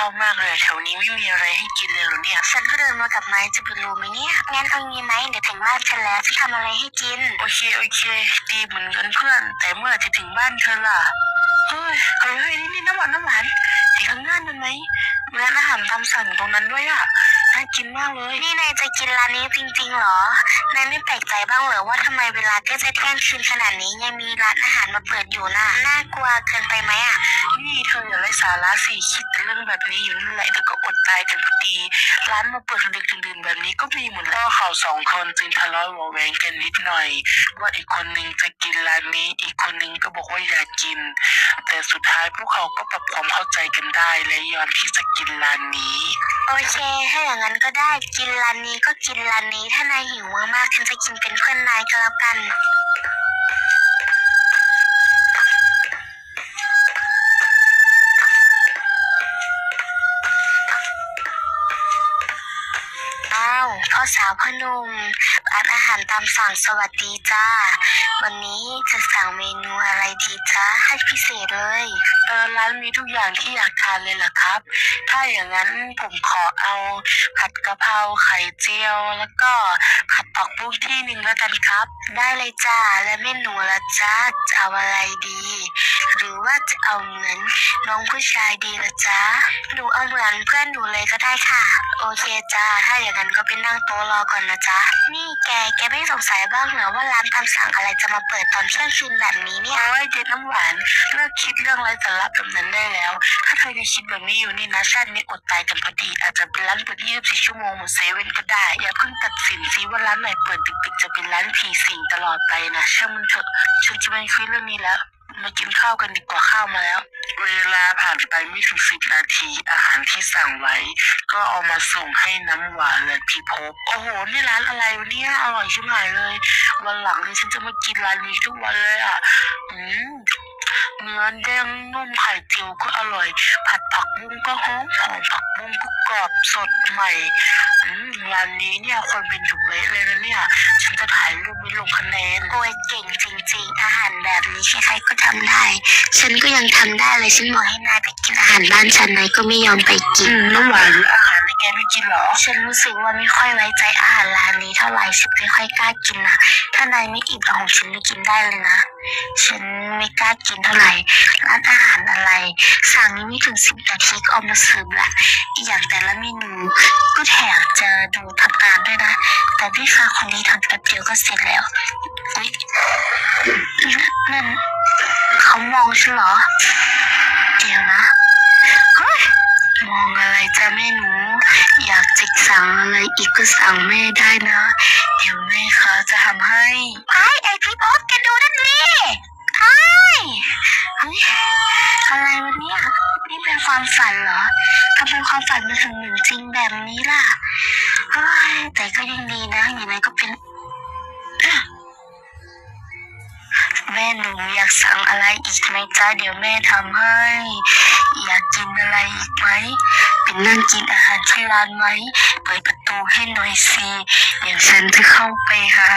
ข้าวมากเลยแถวนี้ไม่มีอะไรให้กินเลยเหรอเนี่ย ฉันก็เดินมากับไม้จะไปรู้ไหมเนี่ย งั้นเอางี้ไหมเดี๋ยวถึงบ้านฉันแล้วจะทำอะไรให้กิน โอเคโอเค ดีเหมือนกันเพื่อน แต่เมื่อไหร่จะถึงบ้านเธอล่ะ เฮ้ยเฮ้ยเฮ้ยนี่นี่น้ำหวานน้ำหวานเห็นข้างหน้านั่นไหมร้านอาหารตามสั่งตรงนั้นด้วยอะน่ากินมากเลย นี่นายจะกินร้านนี้จริงๆเหรอ นายไม่แปลกใจบ้างเหรอว่าทำไมเวลาใกล้จะเที่ยงคืนขนาดนี้ยังมีร้านอาหารมาเปิดอยู่น่ะน่า กลัวเกินไปไหมอะ นี่เธออย่าไร้สาระสิคิดแต่เรื่องแบบนี้อยู่นั่นแหละเธอก็อดตายกันพอดี ร้านมาเปิดดึกดื่นแบบนี้ก็มีหมดแล้วเขาสองคนจึงทะเลาะเบาแวงกันนิดหน่อย ว่าอีกคนนึงจะกินร้านนี้ อีกคนนึงก็บอกว่าอยากกิน แต่สุดท้ายพวกเขาก็ปรับความเข้าใจกันได้และยอมที่จะกินร้านนี้ โอเค ถ้าอย่างนั้นก็ได้กินร้านนี้ก็กินร้านนี้ถ้านายหิวมากๆฉันจะกินเป็นเพื่อนนายก็แล้วกัน พ่อสาวพ่อหนุ่ม ร้านอาหารตามสั่งสวัสดีจ้า วันนี้จะสั่งเมนูอะไรดีจ้าให้พิเศษเลย เออร้านมีทุกอย่างที่อยากทานเลยเหรอครับ ถ้าอย่างนั้นผมขอเอาผัดกะเพราไข่เจียว แล้วก็ผัดผักบุ้งที่หนึ่งแล้วกันครับ ได้เลยจ้าและเมนูละจ้าจะเอาอะไรดี หรือว่าจะเอาเหมือนน้องผู้ชายดีละจ้าหนูเอาเหมือนเพื่อนหนูเลยก็ได้ค่ะ โอเคจ้าถ้าอย่างนั้นก็ไปนั่งโต๊ะรอก่อนนะจ๊ะนี่แก แกไม่สงสัยบ้างเหรอว่าร้านตามสั่งอะไรจะมาเปิดตอนเที่ยงคืนแบบนี้เนี่ย โอ้ยเด็ดน้ำหวานเลิกคิดเรื่องไร้สาระแบบนั้นได้แล้ว ถ้าเธอยังคิดแบบนี้อยู่นี่นะชาตินี้อดตายกันพอดี อาจจะเป็นร้านเปิด24ชั่วโมงเหมือนเซเว่นก็ได้ อย่าเพิ่งตัดสินสิว่าร้านไหนเปิดดึกๆจะเป็นร้านผีสิงตลอดไปนะช่างมันเถอะฉันจะไม่คุยเรื่องนี้แล้ว มากินข้าวกันดีกว่าข้าวมาแล้ว เวลาผ่านไปไม่ถึงสิบนาที อาหารที่สั่งไว้ ก็เอามาส่งให้น้ำหวานและพี่พบ โอ้โห นี่ร้านอะไรวะเนี่ยอร่อยชิบหายเลย วันหลังเนี่ยฉันจะมากินร้านนี้ทุกวันเลยอะ อืมเนื้อแดงนุ่มไข่เจียวก็อร่อย ผัดผักบุ้งก็หอมหอมผักบุ้งก็กรอบสดใหม่อืมร้านนี้เนี่ยคนเป็นอยู่เละเลยนะเนี่ย ฉันจะถ่ายรูปไว้ลงคะแนนโอ้ย ใครๆก็ทำได้ ฉันก็ยังทำได้เลยฉันบอกให้นายไปกินอาหารบ้านฉันนายก็ไม่ยอมไปกิอืนมน้ำหวานหรืออาหารในแกไม่กินเหรอ ฉันรู้สึกว่าไม่ค่อยไว้ใจอาหารร้านนี้เท่าไหร่ฉันไม่ค่อยกล้ากินนะ ถ้านายไม่อิ่มเอาของฉันไปกินได้เลยนะ ฉันไม่กล้ากินเท่าไหร่ร้านอาหารอะไร สั่งนี้ไม่ถึงสิบนาทีก็เอามาเสิร์ฟละอีกอย่างแต่ละเมนูก็แถมจะดูทำงานด้วยนะ แต่พี่ค้าคนนี้ทำแป๊บเดียวก็เสร็จแล้วอุ๊ยนั่นเขามองฉันเหรอ เดี๋ยวนะเฮ้ยมองอะไรจ้ะแม่หนู อยากจะสั่งอะไรอีกก็สั่งแม่ได้นะ เดี๋ยวแม่เขาจะทำให้ไอ้ไอพี่พบแกดูนั่นนี่ไอ้เฮ้ยอะไรวะเนี่ยนี่เป็นความฝันเหรอทำไมความฝันมันถึงเหมือนจริงแบบนี้ล่ะเฮ้ย แต่ก็ยังดีนะ อย่างไรก็เป็นแม่หนูอยากสั่งอะไรอีกไหมจ้าเดี๋ยวแม่ทำให้ อยากกินอะไรอีกไหมเป็นนั่งกินอาหารที่ร้านไหมเปิดประตูให้หน่อยสิเดี๋ยวฉันจะเข้าไปหา